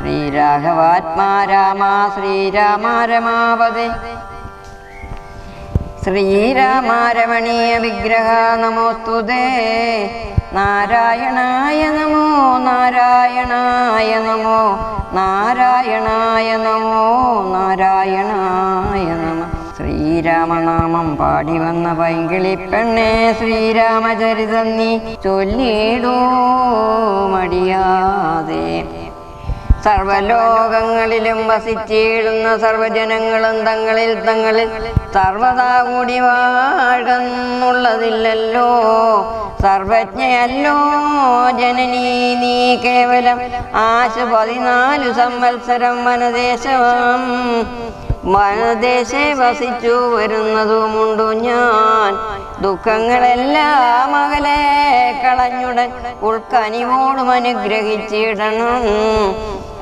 ശ്രീരാഘവാത്മാ രാമ ശ്രീരാമ വിഗ്രഹ നമോസ്തുതേ നാരായണായ നമോ നാരായണായ നമോ നാരായണായ നമോ നാരായണായ നമ. ശ്രീരാമനാമം പാടി വന്ന പൈങ്കിളി പെണ്ണെ ശ്രീരാമചരിതം നീ ചൊല്ലിടൂ മടിയാതെ. സർവലോകങ്ങളിലും വസിച്ചിടുന്ന സർവജനങ്ങളും തങ്ങളിൽ തങ്ങളിൽ സർവതാ കൂടി വാഴുന്നുള്ളതില്ലല്ലോ. സർവജ്ഞയല്ലോ ജനനീ നീ കേവലം ആശു പതിനാലു സംവത്സരം വനദേശം. വനദേശേ വസിച്ചു വരുന്നതുമുണ്ടു ഞാൻ. ദുഃഖങ്ങളെല്ലാം അകലെ കളഞ്ഞുടൻ ഉൾക്കനിവോടും അനുഗ്രഹിച്ചിടണം.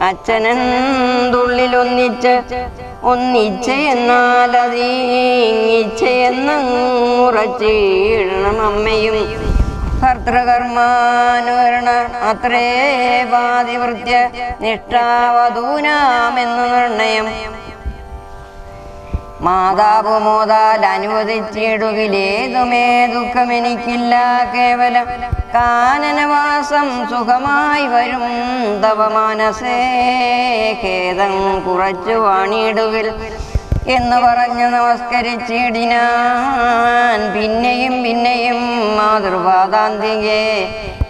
അച്ഛനെന്തുള്ളിലൊന്നിച്ച് ഒന്നിച്ച് എന്നാൽ അതീങ്ങിച്ചെന്നുറച്ചിടണം അമ്മയും. ഭർത്തൃകർമാനുകരണ അത്രേ പാതിവൃത്യ നിഷ്ഠാവധൂനാമെന്ന് നിർണയം മാതാവ് മോതാൽ അനുവദിച്ചിടുകിലേതുമേ ദുഃഖമെനിക്കില്ല. കേവലം കാനനവാസം സുഖമായി വരും തവ മനസേ ഖേദം കുറച്ചു വാണിടുകിൽ എന്ന് പറഞ്ഞ് നമസ്കരിച്ചിടിനാൻ. പിന്നെയും പിന്നെയും മാതൃപാതാന്തികെ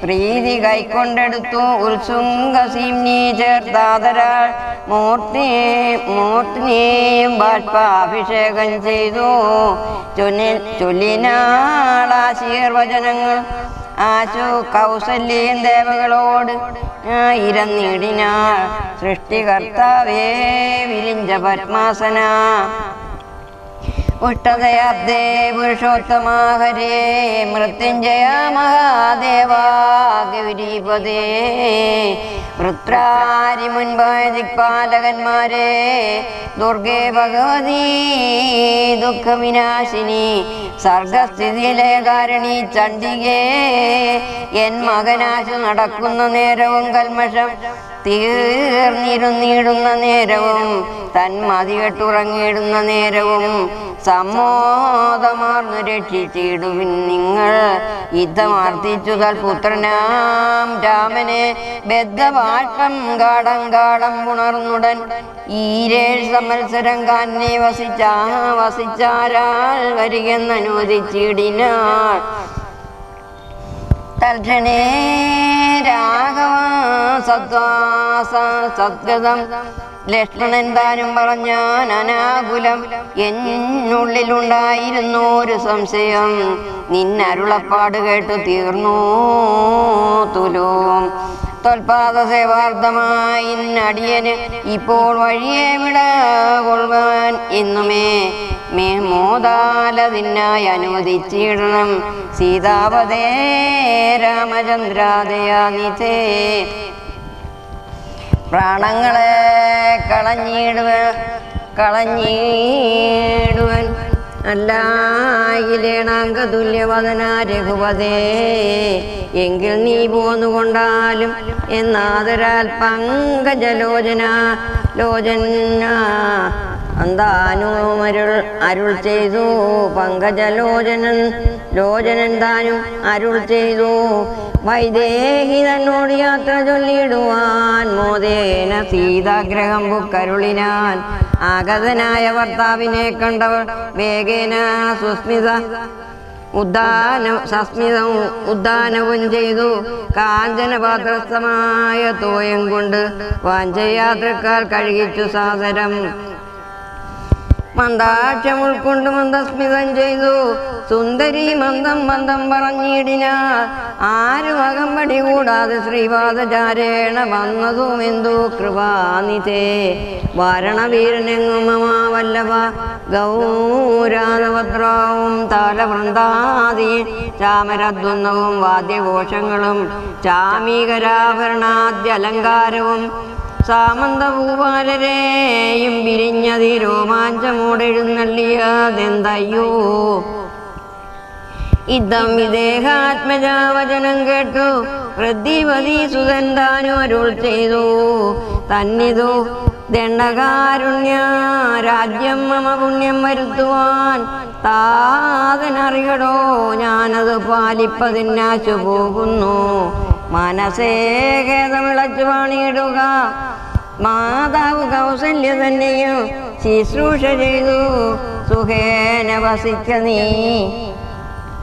പ്രീതി കൈക്കൊണ്ടെടുത്തു. ഉത്സുംഗസിംനി ചേർത്താതരാൾ മൂർത്തിയെ മൂർത്തിനെയും ബാഷ്പാഭിഷേകം ചെയ്തു. ചൊല്ലി ചൊല്ലിനാളാശീർവചനങ്ങൾ ആശു കൗസല്യം ദേവകളോട് ഇരന്നിടിനാൾ സൃഷ്ടികർത്താവേ വിരിഞ്ച പത്മാസന. ഉഷ്ടതയാബ്ദേ പുരുഷോത്തമ ഹരേ മൃത്യുഞ്ജയ മഹാദേവാ വൃത്രാരി മുൻപായ ദിക്പാലകന്മാരെ ദുർഗേ ഭഗവതി ദുഃഖവിനാശിനി സർഗസ്ഥിതിലയകാരണി ചണ്ഡികേ. എൻ മകനാശു നടക്കുന്ന നേരവും കൽമഷം തീർന്നിരുന്നിടുന്ന നേരവും തന്മതികെട്ടുറങ്ങിയിടുന്ന നേരവും സമ്മോദമാർന്നു രക്ഷിച്ചിടുവിൻ നിങ്ങൾ. യുദ്ധമാർത്തിച്ചു തൽപുത്രനാം രാമനെ ബദ്ധവാക്കം കാടം കാടം ഉണർന്നുടൻ ഈരേഴ് സംവത്സരം കാന്നെ വസിച്ചാ വസിച്ചാരാൽ വരികെന്ന് തൽക്ഷണേ രാഘവ സദ്വാസ സദ്ഗതം ലക്ഷ്മണൻ താനും പറഞ്ഞാൻ അനാകുലം. എന്നുള്ളിലുണ്ടായിരുന്നു ഒരു സംശയം. നിന്നരുളപ്പാട് കേട്ട് തീർന്നു തുലോം. തൊൽപാദ സേവാർത്ഥമായി അടിയന് ഇപ്പോൾ വഴിയെ വിട കൊള്ളുവാൻ എന്നുമേ മേ മോദാലതിനായി അനുവദിച്ചിടണം സീതാപതേ രാമചന്ദ്രാദയാനിതേ പ്രാണങ്ങളെ കളഞ്ഞിടുവൻ കളഞ്ഞിടുവൻ. അല്ലായിലേണാങ്ക തുല്യവദന രഘുപതേ. എങ്കിൽ നീ പോന്നുകൊണ്ടാലും എന്നാദരാൽ പങ്കജലോചന ലോചന അന്താനുമരുൾ അരുൾ ചെയ്തു. പങ്കജലോചനൻ ലോചനൻ താനും അരുൾ ചെയ്തു. വൈദേഹി തന്നോട് യാത്ര ചൊല്ലിയിടുവാൻ മോദേന സീതാഗ്രഹം പുക്കരുളിനാൻ ആഗതനായ ഭർത്താവിനെ കണ്ടവൾ വേഗേന സുസ്മിത ഉദ്ദാന സസ്മിതവും ഉദ്ദാനവും ചെയ്തു. കാഞ്ചനപാത്രസ്ഥമായ തോയം കൊണ്ട് വാഞ്ചയാത്രക്കാർ കഴുകിച്ചു സാദരം. മന്ദാക്ഷം ഉൾക്കൊണ്ട് മന്ദസ്മിതം ചെയ്തു. സുന്ദരി മന്ദം മന്ദം പറഞ്ഞിടിന. ആരും അകമ്പടി കൂടാതെ ശ്രീപാദചാരേണ വന്നതും എന്തു കൃപാനിതേ വാരണവീരനെങ്ങും മമാവല്ലഭ ഗൗരാനവദ്രാവും താലവൃന്ദാദി. രാമരദ്വന്നവും വാദ്യഘോഷങ്ങളും ചാമീകരാഭരണാദ്യലങ്കാരവും സാമന്തഭൂപാലരെയും വിരിഞ്ഞതി രോമാഞ്ചമോടെഴുന്നള്ളിയതെന്തയ്യോ? ഇതം വിദേഹാത്മജാവചനം കേട്ടു വൃദ്ധിവതി സുതന്താനു അരുൾ ചെയ്തു. തന്നിതു ദണ്ഡകാരുണ്യ രാജ്യം മമ പുണ്യം വരുത്തുവാൻ താതനറിയടോ. ഞാനത് പാലിപ്പതിനാശു പോകുന്നു മനസ്സേ ഖേദമിളച്ചു മാതാവ് കൗസല്യ തന്നെയും ശുശ്രൂഷ ചെയ്തു. സുഖേന വസിച്ച നീ.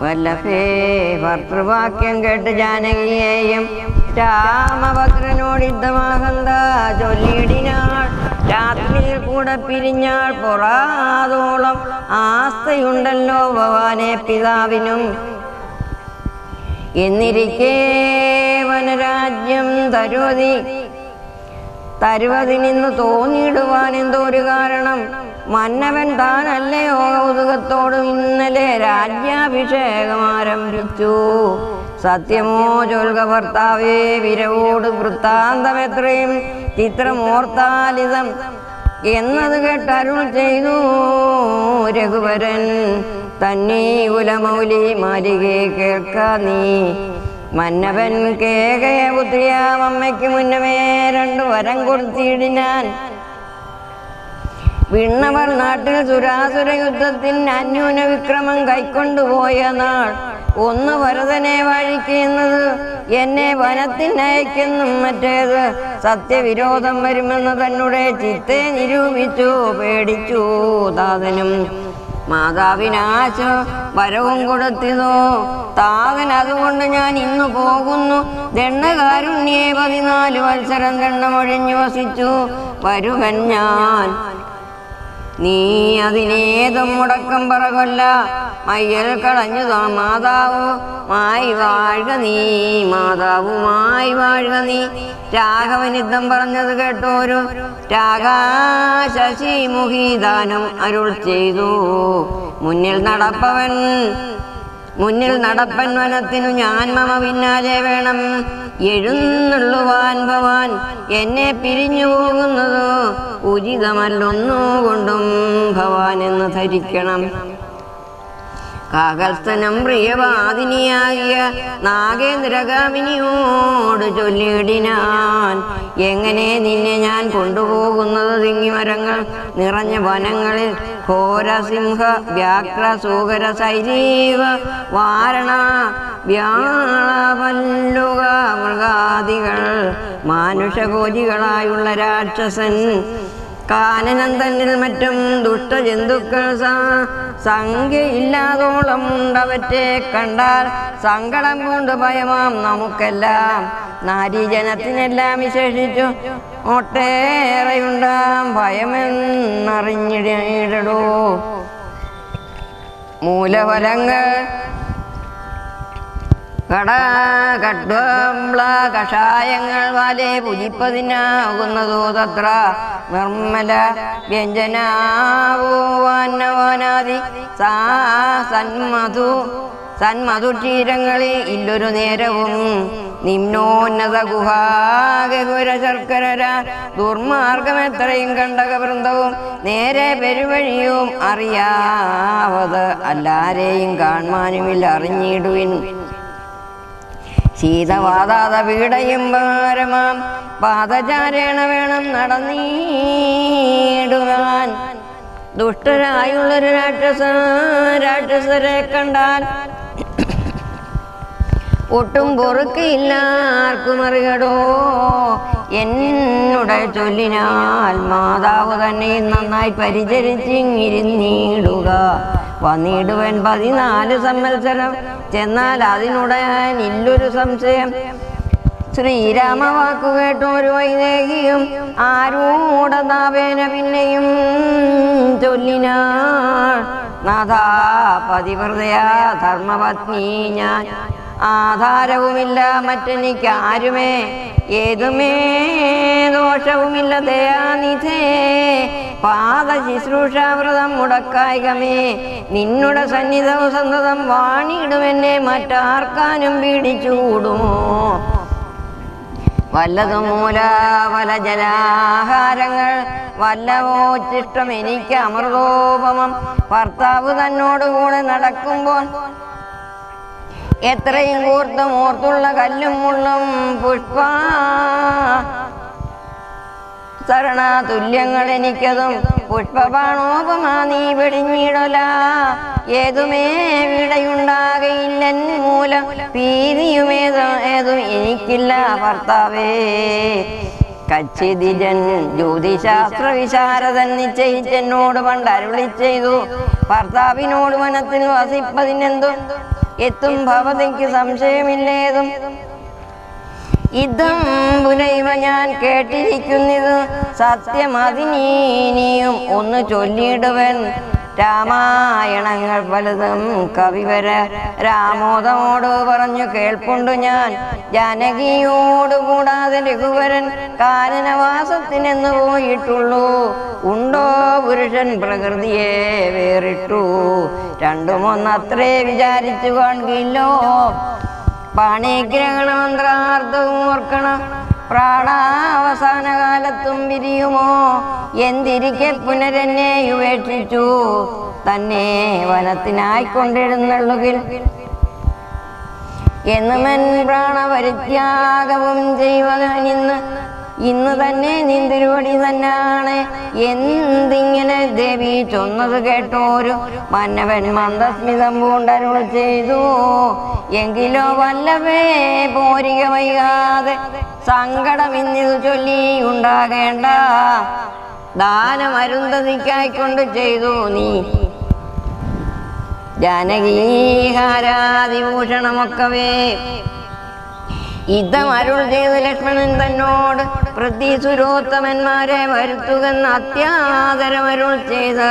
വല്ലഭേ ഭർത്തൃവാക്യം കേട്ട് ജാനകിയെയും രാമഭദ്രനോട് യുദ്ധമാകന്ത ചൊല്ലിയിടിനാൾ രാത്രിയിൽ കൂടെ പിരിഞ്ഞാൾ പൊറാതോളം ആസ്ഥയുണ്ടല്ലോ ഭവാനെ പിതാവിനും. എന്നിരിക്കേ വനരാജ്യം തരുവതി നിന്ന് തോന്നിയിടുവാൻ എന്തോ ഒരു കാരണം? മന്നവൻ താനല്ലേ കൗതുകത്തോടും ഇന്നലെ രാജ്യാഭിഷേകം ആരംഭിച്ചു. സത്യമോ ചൊൽക ഭർത്താവേ വിരവോട് വൃത്താന്തമെത്രയും ചിത്രമോർത്താലിതം. എന്നത് കേട്ട് അരുൾ ചെയ്തു രഘുവരൻ. തന്നെ ഉലമൗലി മാലികെ കേൾക്ക നീ. മന്നവൻ കേകയ പുത്രിയാം അമ്മയ്ക്ക് മുന്നമേ രണ്ടു വരം കൊടുത്തിടിനാൻ. വിണ്ണവർ നാട്ടിൽ സുരാസുര യുദ്ധത്തിൽ അന്യൂന വിക്രമം കൈക്കൊണ്ടുപോയ നാൾ. ഒന്ന് വരതനെ വാഴിക്കുന്നത് എന്നെ വനത്തിനയക്കെന്നും മറ്റേത് സത്യവിരോധം വരുമെന്ന് തന്നെ ചിത്തെ നിരൂപിച്ചു പേടിച്ചു താതനും മാതാവിനാശ വരവും കൊടുത്തിതോ. താതൻ അതുകൊണ്ട് ഞാൻ ഇന്ന് പോകുന്നു. ദണ്ണകാരുണ്യേ പതിനാല് വത്സരം ദണ്ണമൊഴിഞ്ഞു വസിച്ചു. വരുവൻ ഞാൻ നീ അതിനേതും മുടക്കം പറകൊല്ല. മയ്യൽ കളഞ്ഞു മാതാവ്. മായി വാഴുക നീ മാതാവുമായി വാഴുക നീ. രാഘവനിദ്ധം പറഞ്ഞത് കേട്ടോരു. രാഘാ ശശി മുഖീദാനം അരുൾ ചെയ്തു. മുന്നിൽ നടപ്പവൻ മുന്നിൽ നടപ്പൻ വനത്തിനു ഞാൻ മമ പിന്നാലെ വേണം. എഴുന്നള്ളുവാൻ ഭവാൻ എന്നെ പിരിഞ്ഞു പോകുന്നത് ഉചിതമല്ലൊന്നുകൊണ്ടും ഭവാൻ എന്ന് ധരിക്കണം. കാകൽസ്ഥനം പ്രിയവാദിനിയായ നാഗേന്ദ്രഗാമിനിയോട് ചൊല്ലിയിടിനാൻ. എങ്ങനെ നിന്നെ ഞാൻ കൊണ്ടുപോകുന്നത് തിങ്ങിമരങ്ങൾ നിറഞ്ഞ വനങ്ങളിൽ? ഘോരസിംഹ വ്യാഘ്ര സൂകര സൈരീവ വാരണ വ്യാളവല്ലുക മൃഗാദികൾ മാനുഷകോജികളായുള്ള രാക്ഷസൻ കാനനം തന്നിൽ മറ്റും ദുഷ്ടജന്തുക്കൾ സംഖ്യയില്ലാതോളം ഉണ്ടവറ്റെ കണ്ടാൽ സങ്കടം കൊണ്ട് ഭയമാം നമുക്കെല്ലാം. നാരീജനത്തിനെല്ലാം വിശേഷിച്ചു ഒട്ടേറെയുണ്ടാം ഭയമെന്നറിഞ്ഞിടോ മൂലഫലങ്ങൾ കട കഡ്വംള കഷായങ്ങൾ വാലെ പുജിപ്പതിനാകുന്നതോ തത്ര നിർമ്മല വ്യഞ്ജനാവോവാനവാനാദി സാ സന്മധു സന്മധുക്ഷീരങ്ങളിൽ ഇല്ലൊരു നേരവും നിമ്നോന്നത ഗുഹാഗുര ശർക്കര ദുർമാർഗം എത്രയും കണ്ടകവൃന്ദവും നേരെ പെരുവഴിയും അറിയാവത് അല്ലാരെയും കാണുവാനുമില്ല അറിഞ്ഞിടുവിൻ ശീതവാതാത പീഡയും പാരമാം പാദചാരേണ വേണം നടന്നീടുവാൻ. ദുഷ്ടരായുള്ളൊരു രാക്ഷസ രാക്ഷസരെ കണ്ടാൽ ഒട്ടും പൊറുക്കയില്ല ആർക്കും അറിയടോ. എന്നുടെ ചൊല്ലിനാൽ മാതാവ് തന്നെ നന്നായി പരിചരിച്ചിങ്ങിരുന്നിടുക. വന്നിടുവൻ പതിനാല് സംവത്സരം. ചെന്നാൽ അതിനുടയാൻ ഇല്ലൊരു സംശയം. ശ്രീരാമ വാക്കു കേട്ടൊരു വൈദേഹിയും ആരൂഢതാപേന പിന്നെയും ചൊല്ലിനാൾ. നാഥാ പതിവ്രതയാ ധർമ്മപത്നി ഞാൻ. ആധാരവുമില്ല മറ്റെനിക്ക് ആരുമേ? ഏതുമേ? ദോഷവുമില്ല ദയാനിധേ. പാദശുശ്രൂഷാവ്രതം മുടക്കായികമേ. നിന്നുടെ സന്നിധവും സന്തതം വാണിയിടുമെന്നെ മറ്റാർക്കാനും പീഡിച്ചുകൂടുമോ? വല്ലതും മൂല വല ജലാഹാരങ്ങൾ വല്ലവോ ചിഷ്ടം എനിക്ക് അമൃതോപമം. ഭർത്താവ് തന്നോടുകൂടെ നടക്കുമ്പോൾ എത്രയും കൂർത്തും ഓർത്തുള്ള കല്ലും മുള്ളും പുഷ്പ. ശരണ തുല്യങ്ങൾ എനിക്കതും പുഷ്പബാണോപമാ നീ വെടിഞ്ഞിടല. ഏതുമേ വിടയുണ്ടാകയില്ല മൂലം പീതിയുമേതോ ഏതും എനിക്കില്ല ഭർത്താവേ. കച്ചിതിജൻ ജ്യോതിശാസ്ത്ര വിശാരദൻ നിശ്ചയിച്ചെന്നോട് പണ്ട് അരുളി ചെയ്തു ഭർത്താവിനോട് വനത്തിൽ വസിപ്പതിനെന്തും? എത്തും ഭവതിക്ക് സംശയമില്ലേതും? ഇതം പുനൈവ ഞാൻ കേട്ടിരിക്കുന്നത് സത്യമതിനീനിയും ഒന്ന് ചൊല്ലിയിടുവൻ. രാമായണങ്ങൾ പലതും കവിവര രാമോദമോട് പറഞ്ഞു കേൾപ്പുണ്ട് ഞാൻ. ജാനകിയോട് കൂടാതെ രഘുവരൻ കാനനവാസത്തിനെന്ന് പോയിട്ടുള്ളൂ. ഉണ്ടോ പുരുഷൻ പ്രകൃതിയെ വേറിട്ടു? രണ്ടുമൊന്നത്രേ വിചാരിച്ചു കാണില്ലോ പാണിഗ്രഹണ മന്ത്രാർത്ഥവും ഓർക്കണം. പ്രാണാവസാന കാലത്തും പിരിയുമോ എന്തിരിക്കെ പുനരെന്നെ ഉപേക്ഷിച്ചു തന്നെ വനത്തിനായി കൊണ്ടിരുന്നുള്ളുകിൽ എന്നുമൻ പ്രാണപരിത്യാഗവും ചെയ്യുവാനിന്ന് ഇന്ന് തന്നെ നിന്തിരുവടി തന്നാണ്. എന്തിങ്ങനെ ദേവി ചൊന്നത് കേട്ടോരു മന്നവൻ മന്ദസ്മിതം പൂണ്ടരുൾ ചെയ്തു. എങ്കിലോ വല്ലവേ പോരിക വൈകാതെ സങ്കടം ഇന്നിത് ചൊല്ലി ഉണ്ടാകേണ്ട. ദാനം അരുന്ധതിക്കായിക്കൊണ്ട് ചെയ്തു നീ. ജാനകീഹാരാതിഭൂഷണമൊക്കവേ യുദ്ധം അരുൾ ചെയ്ത് ലക്ഷ്മണൻ തന്നോട് പ്രതിസുരോത്തമന്മാരെ വരുത്തുകെന്ന് അത്യാദരം അരുൾ ചെയ്ത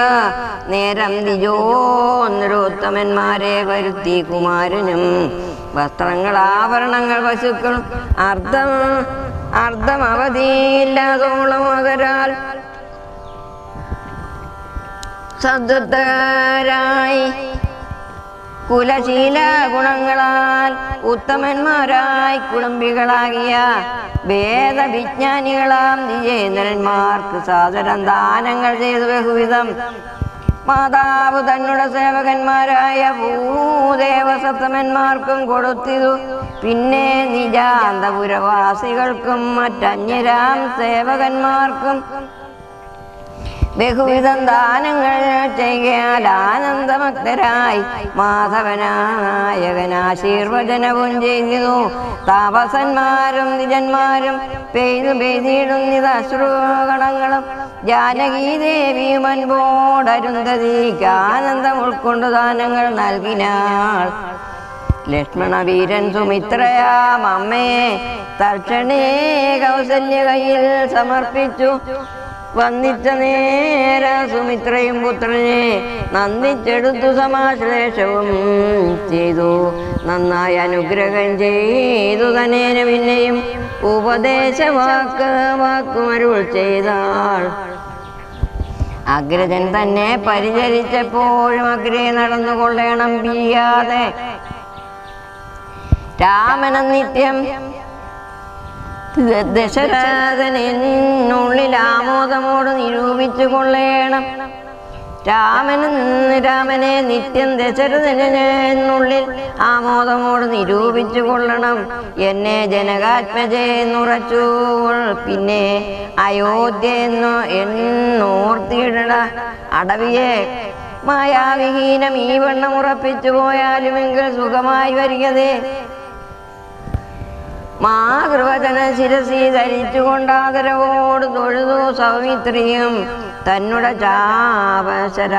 നേരം ദിജോന്നരോത്തമന്മാരെ വരുത്തി കുമാരനും വസ്ത്രങ്ങൾ ആഭരണങ്ങൾ പശുക്കളും അർദ്ധം അർദ്ധം അവധിയില്ലാതോളം അകരാൽ സദ്വത്തരായി കുലശീല ഗുണങ്ങളാൽ ഉത്തമന്മാരായി കുടുംബികളാകിയ വേദവിജ്ഞാനികളാം വിജേന്ദ്രന്മാർക്ക് സാദരം ദാനങ്ങൾ ചെയ്തു ബഹുവിധം. മാതാവ് തന്നുടെ സേവകന്മാരായ ഭൂദേവസത്തമന്മാർക്കും കൊടുത്തിതു. പിന്നെ നിജാന്തപുരവാസികൾക്കും മറ്റന്യരാം സേവകന്മാർക്കും ബഹുവിധം ദാനങ്ങൾ ചെയ്യാൽ ആനന്ദമക്തരായി മാധവനായകനാശീർവചനവും ചെയ്യുന്നു താപസന്മാരും നിജന്മാരും പെയ്തു പെയ്തിടുന്നിത് അശ്രുകണങ്ങളും ജാനകീ ദേവിയും അൻപോടരുന്തതിക്ക് ആനന്ദം ഉൾക്കൊണ്ടു ദാനങ്ങൾ നൽകിനാൾ. ലക്ഷ്മണവീരൻ സുമിത്രയാം അമ്മയെ തക്ഷണേ കൗസല്യ കയ്യിൽ സമർപ്പിച്ചു. വന്നിച്ച നേര സുമിത്രയും പുത്രനെ നന്ദിച്ചെടുത്തു സമാശ്ലേഷവും ചെയ്തു. നന്നായി അനുഗ്രഹം ചെയ്തു തനേന പിന്നെയും ഉപദേശവാക്ക് വാക്കുമരുൾ ചെയ്താൾ. അഗ്രജൻ തന്നെ പരിചരിച്ചപ്പോഴും അഗ്രേ നടന്നുകൊള്ളേണം പിരിയാതെ രാമനം നിത്യം ദശരഥൻ എന്നുള്ളിൽ ആമോദമോട് നിരൂപിച്ചു കൊള്ളേണം രാമനും രാമനെ നിത്യം ദശരഥനുള്ളിൽ ആമോദമോട് നിരൂപിച്ചു കൊള്ളണം എന്നെ ജനകാത്മജയെന്നുറച്ചു പിന്നെ അയോധ്യ എന്നു എന്നോർത്തി നിവർത്തിയിടണ അടവിയെ മായാവിഹീനം ഈ വണ്ണം ഉറപ്പിച്ചു പോയാലുമെങ്കിൽ സുഖമായി വരികതേ. മാതൃവചന ശിരസി ധരിച്ചുകൊണ്ടാദരവോട് തൊഴുതു സൗമിത്രിയും. തന്നുടെ ചാപശരാദികൾ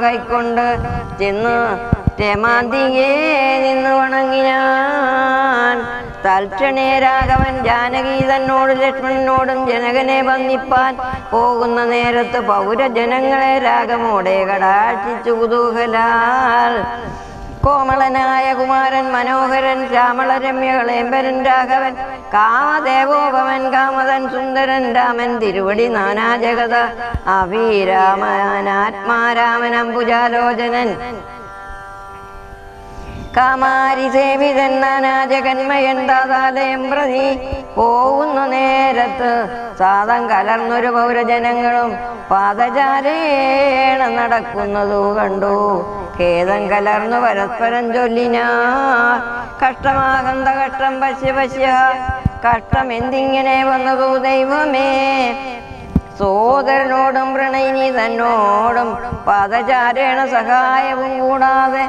കൈക്കൊണ്ട് ചെന്ന് രമാന്തികേ നിന്ന് വണങ്ങിയാൻ തൽക്ഷണേ രാഘവൻ ജാനകി തന്നോട് ലക്ഷ്മണനോടും ജനകനെ വന്നിപ്പാൻ പോകുന്ന നേരത്ത് പൗരജനങ്ങളെ രാഗമോടെ കടാക്ഷിച്ചു കുതൂഹലാൽ. കോമളനായ കുമാരൻ മനോഹരൻ ശ്യാമളരമ്യകളേമ്പരൻ രാഘവൻ കാമദേവോപമൻ കാമതൻ സുന്ദരൻ രാമൻ തിരുവടി നാനാജഗത അഭിരാമനാത്മാരാമൻ അംബുജാലോചനൻ. കാമാരി സേവിതൻ നാനാജഗന്മയൻ ദാതാലയം പ്രതി പോകുന്ന നേരത്ത് സാധം കലർന്നൊരു പൗരജനങ്ങളും പാദചാരേണ നടക്കുന്നതു കണ്ടു. ഖേദം കലർന്നു പരസ്പരം ചൊല്ലിനാ കഷ്ടമാകന്ത കഷ്ടം പശ്യ പശ്യ കഷ്ടം എന്തിങ്ങനെ വന്നതു ദൈവമേ? സോദരനോടും പ്രണയിനി തന്നോടും പാദചാരേണ സഹായവും കൂടാതെ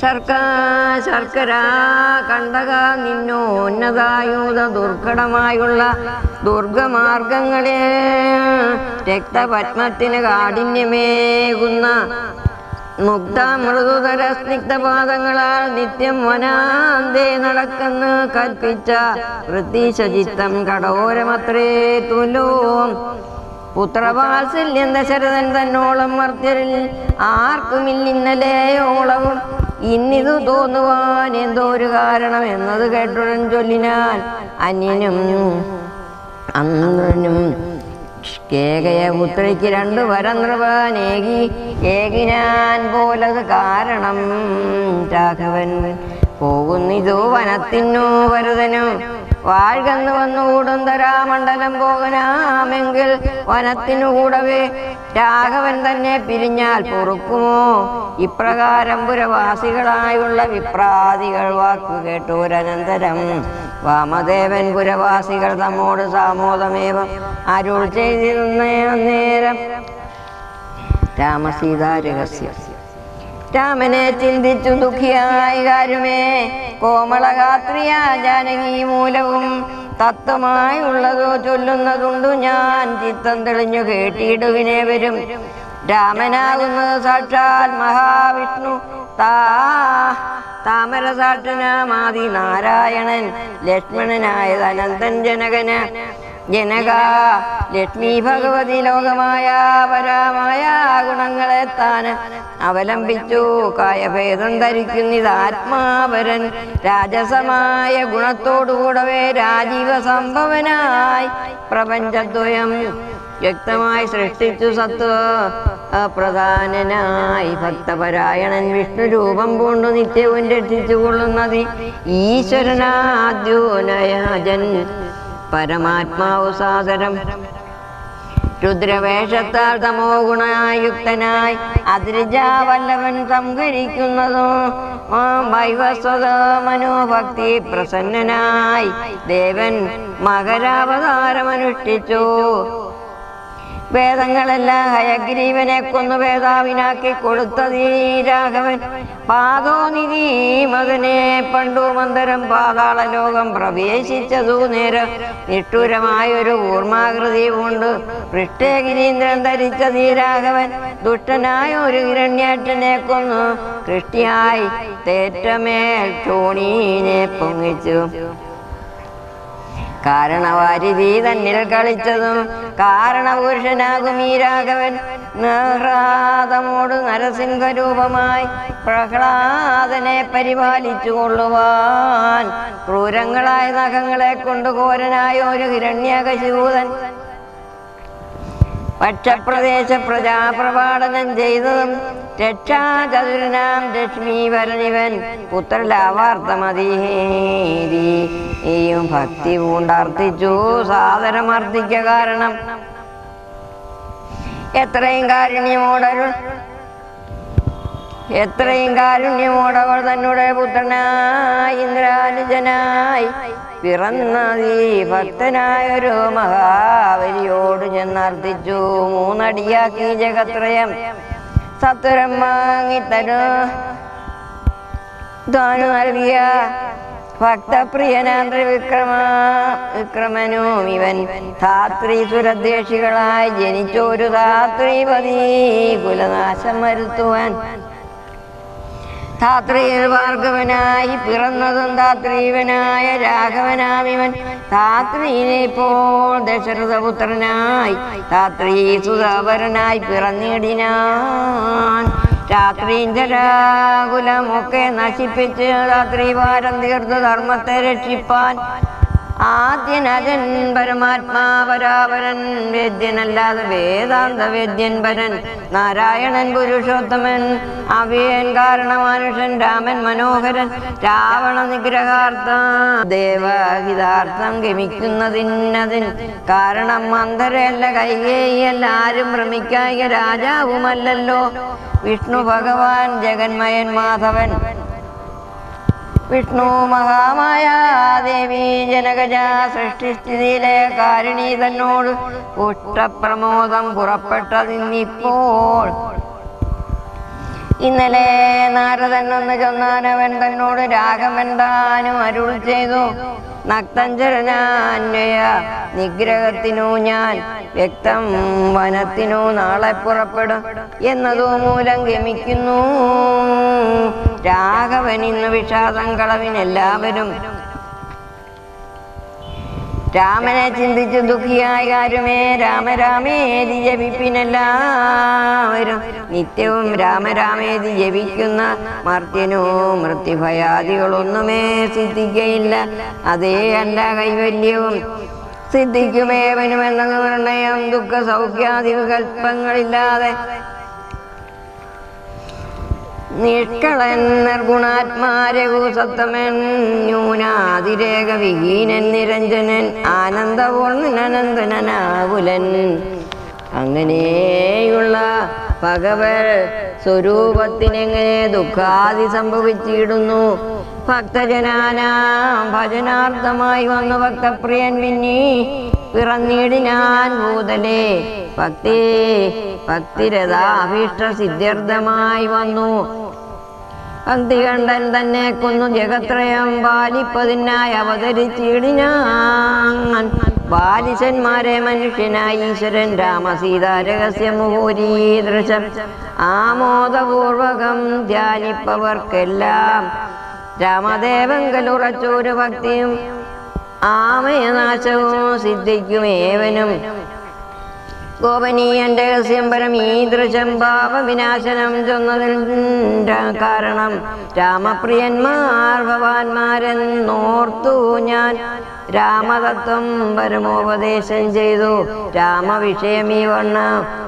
ശർക്കാ ശർക്കര കണ്ടക നിന്നോന്നതായൂത ദുർഘടമായുള്ള ദുർഗമാർഗങ്ങളെ രക്തപത്മത്തിന് കാഠിന്യമേകുന്ന മുക്ത മൃദുതര സ്നിഗ്ധപാദങ്ങളാൽ നിത്യം വനാന്തേ നടക്കുന്ന. കൽപ്പിച്ച വൃത്തിശചിത്തം കടോരമത്രേ തുലോം. പുത്രവാത്സല്യം ദശരഥൻ തന്നോളം മർത്യരിൽ ആർക്കുമില്ലിന്നലെയോളവും ഇന്നിതു തോന്നുവാൻ എന്തോ ഒരു കാരണം എന്നത് കേട്ടുടൻ ചൊല്ലിനാൽ അന്യനും അന്ത്രനും കേകയ പുത്രിക്ക് രണ്ടു വരം നൃപനേകി ഏകിനാൻ പോലത് കാരണം രാഘവൻ പോകുന്നിതു വനത്തിനു വരതനും വാഴ്കന്ന് വന്നുകൂടും തരാമണ്ഡലം പോകനാമെങ്കിൽ വനത്തിനു കൂടവേ. രാഘവൻ തന്നെ പിരിഞ്ഞാൽ പൊറുക്കുമോ? ഇപ്രകാരം പുരവാസികളായുള്ള വിപ്രാതികൾ വാക്കു കേട്ടോരനന്തരം വാമദേവൻ പുരവാസികൾ തമ്മോട് സാമോദമേവം അരുൾ ചെയ്തിരുന്നേ നേരം രാമസീതാ രഹസ്യം. രാമനെ ചിന്തിച്ചു ദുഃഖിയായി കാരുമേ. കോമളഗാത്രിയ ജാനകി മൂലവും തത്വമായി ഉള്ളതോ ചൊല്ലുന്നതുണ്ടു ഞാൻ. ചിത്തം തെളിഞ്ഞു കേട്ടിയിടുവിനെ വരും. രാമനാകുന്നത് സാക്ഷാൽ മഹാവിഷ്ണു. താ താമരസാക്ഷനാമാതി നാരായണൻ. ലക്ഷ്മണനായത് അനന്തൻ ജനകന്. ജനക ലക്ഷ്മി ഭഗവതി ലോകമായ പരാമായ ഗുണങ്ങളെ താൻ അവലംബിച്ചു. കായഭേദം ധരിക്കുന്നിത് ആത്മാവരൻ രാജസമായ ഗുണത്തോടുകൂടവേ രാജീവ സംഭവനായി പ്രപഞ്ചദ്വയം വ്യക്തമായി സൃഷ്ടിച്ചു സത്വ പ്രധാനനായി ഭക്തപരായണൻ വിഷ്ണു രൂപം പൂണ്ടു നിത്യവും രക്ഷിച്ചു കൊള്ളുന്നത് ഈശ്വരനാദ്യോനയാജൻ. പരമാത്മാവ് സാദരം. രുദ്രവേഷത്താൽ തമോ ഗുണായുക്തനായി അതിരിജാവല്ലവൻ സംഹരിക്കുന്നതും. മനോഭക്തി പ്രസന്നനായി. ദേവൻ മകരാവതാരമനുഷ്ഠിച്ചു. വേദങ്ങളെല്ലാം ഹയഗ്രീവനെ കൊന്നു വേദാവിനാക്കി കൊടുത്തതീ രാഘവൻ. പാദോനിധി മകനെ പണ്ടു മന്ദരം പാതാള ലോകം പ്രവേശിച്ചതു നേരം. നിഷ്ഠുരമായൊരു കൂർമാകൃതി കൊണ്ട് പൃഷ്ടേഗിരീന്ദ്രൻ ധരിച്ച രാഘവൻ. ദുഷ്ടനായ ഒരു ഹിരണ്യേട്ടനെ കൊന്നു. കൃഷ്ടിയായി തേറ്റമേൽ ടോണീനെ പൊങ്ങിച്ചു. കാരണവാരിധി തന്നിൽ കളിച്ചതും കാരണപുരുഷനാകും ഈ രാഘവൻ. നഹ്ലാദമോട് നരസിംഹരൂപമായി പ്രഹ്ലാദനെ പരിപാലിച്ചു കൊള്ളുവാൻ ക്രൂരങ്ങളായ നഖങ്ങളെ കൊണ്ട് ഘോരനായ ഒരു ഹിരണ്യകശൂതൻ പക്ഷപ്രദേശ പ്രജാപ്രപാടനം ചെയ്തതും രക്ഷാചതുരനാം ലക്ഷ്മീവരനിവൻ പുത്രലാവാർത്ഥമതീയും ഭക്തി പൂണ്ടർത്ഥിച്ചു സാദരമർത്ഥിക്ക കാരണം. എത്രയും കാരുണ്യമോടരുൾ എത്രയും കാരുണ്യമോടവൾ തന്നുടെ പുത്രനായി ഇന്ദ്രാനുജനായി. പിറന്നതീ ഭക്തനായൊരു മഹാബലിയോട് ചെന്നർത്ഥിച്ചു മൂന്നടിയാക്കി ജഗത്രയം. സത്വരം വാങ്ങിത്തരു താനു നൽകിയ ഭക്തപ്രിയനാന്ത്ര വിക്രമ. വിക്രമനോ ഇവൻ ധാത്രി സുരദ്വേഷികളായി ജനിച്ചൊരു ധാത്രിപതി കുലനാശം വരുത്തുവാൻ ധാത്രിയിൽ ഭാർഗവനായി പിറന്നതും ധാത്രീവനായ രാഘവനാമിവൻ ധാത്രിയിലെ ഇപ്പോൾ ദശരഥപുത്രനായി ധാത്രീ സുധാപരനായി പിറന്നിടിനാൻ. രാത്രീഞ്ചരാകുലമൊക്കെ നശിപ്പിച്ച് ധാത്രി ഭാരം തീർത്ത് ധർമ്മത്തെ രക്ഷിപ്പാൻ ആദ്യനജൻ പരമാത്മാവരാവരൻ വേദ്യനല്ലാതെ വേദാന്ത വേദ്യൻ പരൻ നാരായണൻ പുരുഷോത്തമൻ അവിയൻ കാരണമാനുഷൻ രാമൻ മനോഹരൻ രാവണ നിഗ്രഹാർത്ഥ ദേവഹിതാർത്ഥം ഗമിക്കുന്നതിന്നതിൻ കാരണം മന്ദരല്ല കൈകേയല്ല ആരും ഭ്രമിക്കായ രാജാവുമല്ലല്ലോ. വിഷ്ണു ഭഗവാൻ ജഗന്മയൻ മാധവൻ വിഷ്ണു മഹാമായ ദേവി ജനകജ സൃഷ്ടിസ്ഥിതിയിലെ കാരിണി തന്നോട് പുഷ്ടപ്രമോദം പുറപ്പെട്ടതിന്നിപ്പോൾ ഇന്നലെ നാരദൻ ഒന്ന് ചെന്നാനവൻ തന്നോട് രാഗമെന്താനും താനും അരുൾ ചെയ്തു. നക്തഞ്ചരനാന്വയ നിഗ്രഹത്തിനു ഞാൻ വ്യക്തം വനത്തിനു നാളെ പുറപ്പെടും എന്നതു മൂലം ഗമിക്കുന്നു. രാഘവൻ ഇന്ന് വിഷാദം കളവിനെല്ലാവരും രാമനെ ചിന്തിച്ചു ദുഃഖിയായ കാര്യമേ രാമരാമേതി ജപിപ്പിനെല്ലാവരും നിത്യവും രാമരാമേതി ജപിക്കുന്ന മർത്യനോ മൃത്യുഭയാദികളൊന്നുമേ സിദ്ധിക്കയില്ല. അതേ അല്ല കൈവല്യവും സിദ്ധിക്കുമേവനുമെന്ന നിർണയം ദുഃഖ സൗഖ്യാദി നിഷ്കളൻ നിർഗുണാത്മാരഘുസത്തമൻ ന്യൂനാതിരേക വിഹീനൻ നിരഞ്ജനൻ ആനന്ദപൂർണനന്ദനാകുലൻ അങ്ങനെയുള്ള ഭഗവത് സ്വരൂപത്തിനെങ്ങനെ ദുഃഖാദി സംഭവിച്ചിടുന്നു? ഭക്തജനാനാം ഭജനാർത്ഥമായി വന്നു ഭക്തപ്രിയൻ പിന്നി പിറന്നിടിനാൻ ഭൂതലേ ഭക്തി ഭക്തിരഥാഭീഷ്ട സിദ്ധ്യർത്ഥമായി വന്നു. ഭക്തികണ്ഠൻ തന്നെ കൊന്നു ജഗത്രയം പാലിപ്പതിനായി അവതരിച്ചിടിനാൻ. ബാലിശന്മാരെ മനുഷ്യനായി ഈശ്വരൻ രാമസീത രഹസ്യ മുഹൂരീദൃശം ആമോദപൂർവകം ധ്യാനിപ്പവർക്കെല്ലാം രാമദേവങ്കലുറച്ചൊരു ഭക്തിയും ആമയനാശവും സിദ്ധിക്കുമേവനും. ഗോപനീയൻ രഹസ്യം പരം ഈദൃശം ഭാവവിനാശനം ചൊന്നതിൽ കാരണം രാമപ്രിയന്മാർ ഞാൻ. രാമതത്വം പരമോപദേശം ചെയ്തു. രാമവിഷയം ഈ വണ്ണ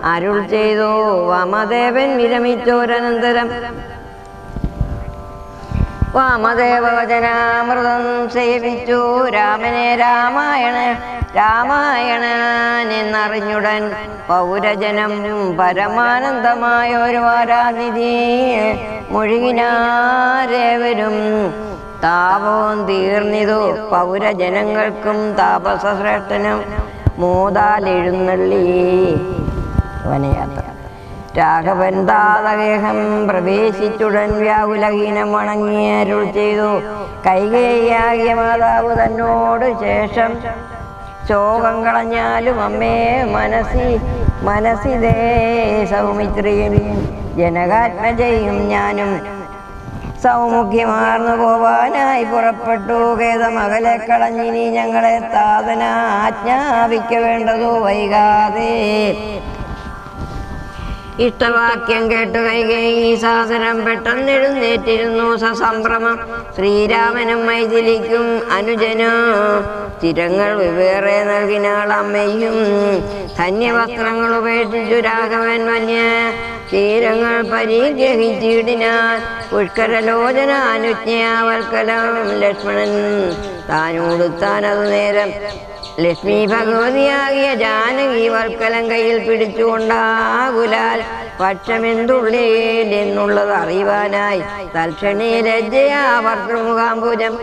അരുൾ ചെയ്തു. വാമദേവൻ വിരമിച്ചോരനന്തരം വാമദേവവചനാമൃതം സേവിച്ചു രാമനെ രാമായണ രാമായണനെന്നറിഞ്ഞുടൻ പൗരജനം പരമാനന്ദമായ ഒരു വാരാനിധി മുഴുകിനാരേവരും താപവും തീർന്നിതു പൗരജനങ്ങൾക്കും താപസശ്രേഷ്ഠനും മൂതാലെഴുന്നള്ളി. വനയാത്ര. രാഘവൻ താതകേഹം പ്രവേശിച്ചുടൻ വ്യാകുലഹീനം വണങ്ങി അരുൾ ചെയ്തു. കൈകേയാകിയ മാതാവ് തന്നോട് ശേഷം ശോകം കളഞ്ഞാലും അമ്മേ മനസ്സി മനസ്സിതേ സൗമിത്രിയും ജനകാത്മജയും ഞാനും. സൗമുഖ്യമാർന്നു പോവാനായി പുറപ്പെട്ടു. ഖേദമകലെ കളഞ്ഞിനി ഞങ്ങളെ താതന ആജ്ഞാപിക്ക വേണ്ടതു വൈകാതെ. ഇഷ്ടവാക്യം കേട്ടു കൈകേയി സാസനം പെട്ടെന്നെഴുന്നേറ്റിരുന്നു സസംഭ്രമം ശ്രീരാമനും മൈഥിലിക്കും അനുജനോ ചിരങ്ങൾ വെവ്വേറെ നൽകിനാൾ അമ്മയും. ധന്യവസ്ത്രങ്ങൾ ഉപേക്ഷിച്ചു രാഘവൻ വന്യ തീരങ്ങൾ പരിഗ്രഹിച്ചിടിനാൽ പുഷ്കരലോചന അനുജ്ഞയാവൽക്കലം. ലക്ഷ്മണൻ താനോടുത്താനത് നേരം ലക്ഷ്മി ഭഗവതിയാകിയ ജാനകി വർക്കലം കയ്യിൽ പിടിച്ചുകൊണ്ടാകുലാൽ പക്ഷമെന്തുള്ളേൽ എന്നുള്ളത് അറിയുവാനായി. തൽക്ഷണേ ലജ്ജയാ ഭർത്തൃമുഖാംബുജം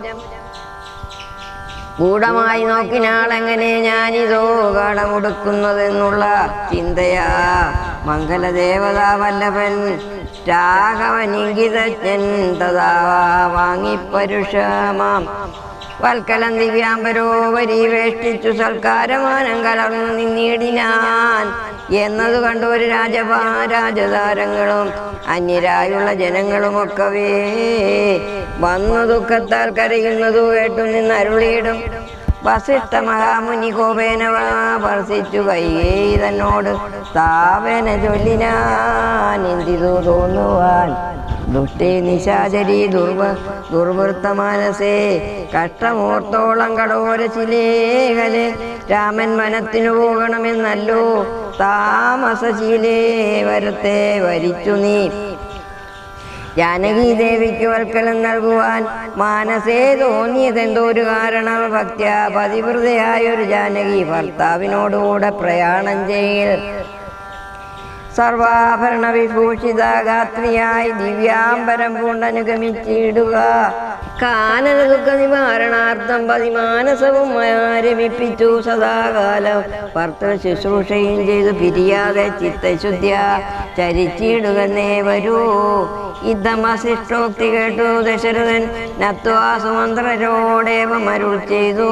ഗൂഢമായി നോക്കിനാളെങ്ങനെ ഞാനിതോ കടമുടുക്കുന്നതെന്നുള്ള ചിന്തയാ. മംഗലദേവതാ വല്ലഭൻ രാഘവനിങ്കിതജ്ഞൻ തഥാ വാങ്ങിപ്പരുഷമാം. വൽക്കലം ദിവ്യാംബരോപരി വേഷ്ടിച്ചു സൽക്കാരമാനം കലർന്നു നിന്നിടിനാൻ. എന്നതു കണ്ടു ഒരു രാജപാ രാജതാരങ്ങളും അന്യരായുള്ള ജനങ്ങളുമൊക്കവേ. വന്നു ദുഃഖത്താൽ കരയുന്നതു കേട്ടു നിന്ന് അരുളിയിടും വസിഷ്ഠ മഹാമുനി കോപേന വർഷിച്ചു കൈകേ സ്ഥാപന ചൊല്ലിനാൻ എന്തിതു തോന്നുവാൻ. ദുഷ്ടേ നിശാചരി ദുർവ ദുർവൃത്ത മനസേ കഷ്ടമോർത്തോളം കടോരശിലേഖലെ രാമൻ വനത്തിനു പോകണമെന്നല്ലോ. താമസശീലേ വരത്തെ വരിച്ചു നീ. ജാനകി ദേവിക്ക് വൽക്കലം നൽകുവാൻ മാനസേ തോന്നിയതെന്തോ ഒരു കാരണ. ഭക്ത്യ പതിവൃതയായൊരു ജാനകി ഭർത്താവിനോടുകൂടെ പ്രയാണം ചെയ്യൽ. സർവാഭരണ വിഭൂഷിത ഗാത്രിയായി ദിവ്യാംബരം പൂണ്ടനുഗമിച്ചിടുക. കാനന ദുഃഖ നിവാരണാർത്ഥം പതിമാനസവും ആരംഭിപ്പിച്ചു സദാകാലം. ഭർത്തൃ ശുശ്രൂഷയും ചെയ്തു പിരിയാതെ ചിത്തശുദ്ധ്യ ചരിച്ചിടുകന്നേ വരൂ. ഇതമശിഷ്ടോക്തി കേട്ടു ദശരഥൻ. നത്വാസുമന്ത്രരോടേവം മരുൾ ചെയ്തു.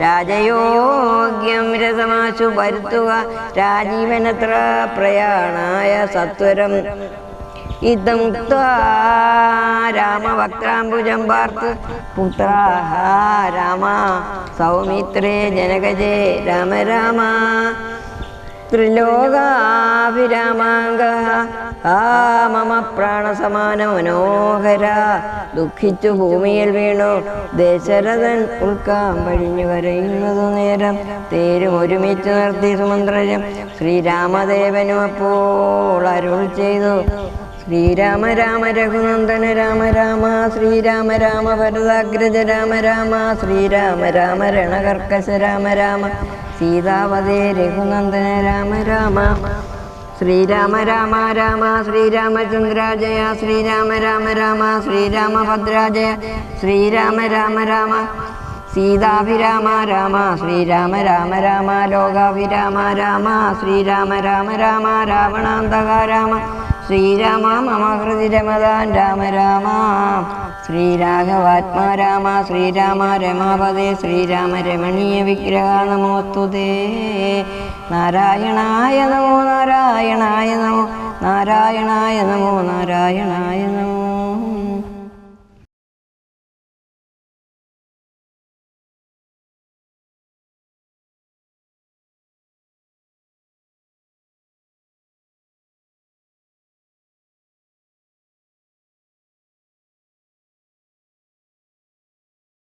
രാജയോഗ്യം രഥമാശു വരുത്തുക. രാജീവനത്ര പ്രയാണായ സത്വരം. ഇതം രാമവക്രാംബുജം പാർത്ത് പുത്രാഹ രാമ സൗമിത്രേ ജനകജേ രാമ രാമ. ത്രിലോകാഭിരാമാംഗ ആ മമ പ്രാണസമാന മനോഹര ദുഃഖിച്ചു ഭൂമിയിൽ വീണു. ദശരഥൻ ഉൾക്കാൻ പഴിഞ്ഞു കരയുന്നതു നേരം. തേരും ഒരുമിച്ച് നിർത്തി സുമന്ത്രരും ശ്രീരാമദേവനും അപ്പോൾ അരുൾ ചെയ്തു. ശ്രീരാമ രാമ രഘുനന്ദന രാമ രാമ ശ്രീരാമ രാമ ഭരതാഗ്രജ രാമ രാമ ശ്രീരാമ രാമ രണകർക്കശ രാമ രാമ സീതാവതേ രഘുനന്ദന രാമ രാമ. ശ്രീരാമ രാമ രാമ ശ്രീരാമചന്ദ്രാജയ ശ്രീരാമ രാമ രാമ ശ്രീരാമഭദ്രാജയ ശ്രീരാമ രാമ രാമ. സീതാഭിരാമ രാമ ശ്രീരാമ രാമ രാമ ലോകാഭിരാമ രാമ ശ്രീരാമ രാമ രാമ രാവണാന്തക രാമ. ശ്രീരാമ മമ ഹൃദി രമദാൻ രാമ രാമ. ശ്രീരാഘവാത്മാ രാമ ശ്രീരാമ രമാപദേ ശ്രീരാമ രമണീയ വിഗ്രഹ നമോസ്തുതേ. നാരായണായ നമോ നാരായണായ നമോ നാരായണായ നമോ നാരായണായ നമോ.